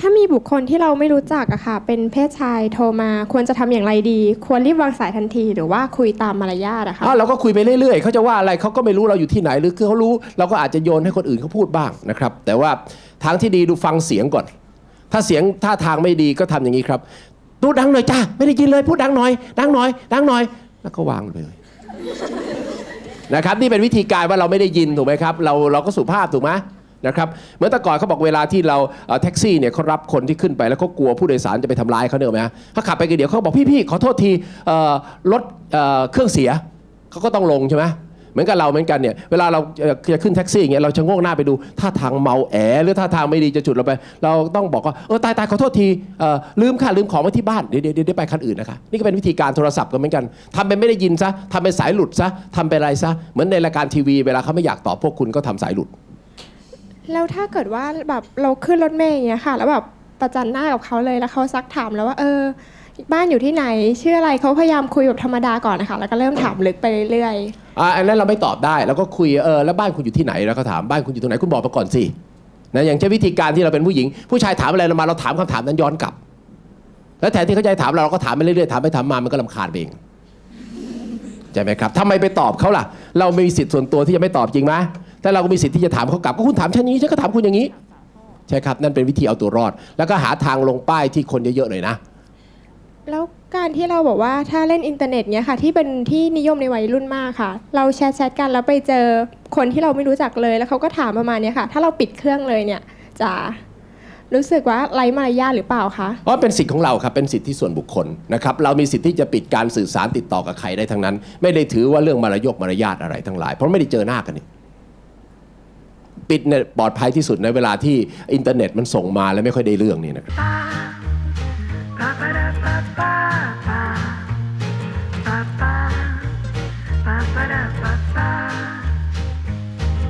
ถ้ามีบุคคลที่เราไม่รู้จักอะค่ะ เป็นเพศชายโทรมาควรจะทำอย่างไรดี ควรรีบวางสายทันที หรือว่าคุยตามมารยาทอะค่ะ อ้าวเราก็คุยไปเรื่อยๆ เขาจะว่าอะไรเขาก็ไม่รู้เราอยู่ที่ไหนหรือคือเขารู้เราก็อาจจะโยนให้คนอื่นเขาพูดบ้างนะครับ แต่ว่าทางที่ดีดูฟังเสียงก่อน ถ้าเสียงท่าทางไม่ดีก็ทำอย่างนี้ครับพูดดังหน่อยจ้าไม่ได้ยินเลยพูดดังหน่อย ดังหน่อย ดังหน่อย แล้วก็วางเลย นะครับนี่เป็นวิธีการว่าเราไม่ได้ยินถูกไหมครับ เราเราก็สุภาพถูกไหม นะครับเมื่อแต่ก่อนเขาบอกเวลาที่เราแท็กซี่เนี่ยเขารับคนที่ขึ้นไปแล้วเขากลัวผู้โดยสารจะไปทำร้ายเขาเนี่ยไหมฮะเขาขับไปกันเดี๋ยวเขาบอกพี่ๆขอโทษทีรถเเครื่องเสียเขาก็ต้องลงใช่ไหมเหมือนกับเราเหมือนกันเนี่ยเวลาเราจะขึ้นแท็กซี่อย่างเงี้ยเราจะโงกหน้าไปดูท่าทางเมาแอหรือท่าทางไม่ดีจะจุดเราไป เราต้องบอกว่าเออตายตายขอโทษทีลืมค่ะลืมของไว้ที่บ้านเดี๋ยวเดี๋ยวเดี๋ยวไปคันอื่นนะคะนี่ก็เป็นวิธีการโทรศัพท์ก็เหมือนกันทำเป็นไม่ได้ยินซะทำเป็นสายหลุดซะทำเป็นอะไรซะเหมือนในรายการทีวี เวลาเขาไม่อยากตอบพวกคุณก็ทำสายหลุด แล้วถ้าเกิดว่าแบบเราขึ้นรถเมย์อย่างเงี้ยค่ะ แล้วแบบประจันหน้ากับเขาเลยแล้วเขาซักถามแล้วว่าเออ บ้านอยู่ที่ไหนชื่ออะไรเขาพยายามคุยแบบธรรมดาก่อนนะคะแล้วก็เริ่มถามลึกไปเรื่อยอ่าอันนั้นเราไม่ตอบได้เราก็คุยเออแล้วบ้านคุณอยู่ที่ไหนแล้วก็ถามบ้านคุณอยู่ตรงไหนคุณบอกมาก่อนสินะอย่างเช่นวิธีการที่เราเป็นผู้หญิง ผู้ชายถามอะไรเรามาเราถามคำถามนั้นย้อนกลับ แล้วแทนที่เขาจะให้ถามเราเราก็ถามไปเรื่อยๆถามไปถามมามันก็ลำคาญไปเองใช่ไหมครับทำไมไปตอบเขาล่ะ เรามีสิทธิ์ส่วนตัวที่จะไม่ตอบจริงไหม แต่เราก็มีสิทธิ์ที่จะถามเขากลับก็คุณถามฉันอย่างนี้ฉันก็ถามคุณอย่างนี้ ใช่ครับ นั่นเป็นวิธีเอาตัวรอด แล้วก็หาทางลงป้ายที่คนเยอะๆหน่อยนะๆแล้วการที่เราบอกว่าถ้าเล่นอินเทอร์เน็ตเนี้ยค่ะ ที่เป็นที่นิยมในวัยรุ่นมากค่ะ เราแชทแชทกันแล้วไปเจอคนที่เราไม่รู้จักเลยแล้วเขาก็ถามประมาณเนี้ยค่ะ ถ้าเราปิดเครื่องเลยเนี่ยจะรู้สึกว่าไร้มารยาทหรือเปล่าคะเพราะเป็นสิทธิ์ของเราครับ เป็นสิทธิส่วนบุคคลนะครับ เรามีสิทธิ์ที่จะปิดการสื่อสารติดต่อกับใครได้ทั้งนั้น ไม่ได้ถือว่าเรื่องมารยกมารยาทอะไรทั้งหลาย เพราะไม่ได้เจอหน้ากันนี่ ปิดเนี่ยปลอดภัยที่สุดในเวลาที่อินเทอร์เน็ตมันส่งมาแล้วไม่ค่อยได้เรื่องนี่นะครับ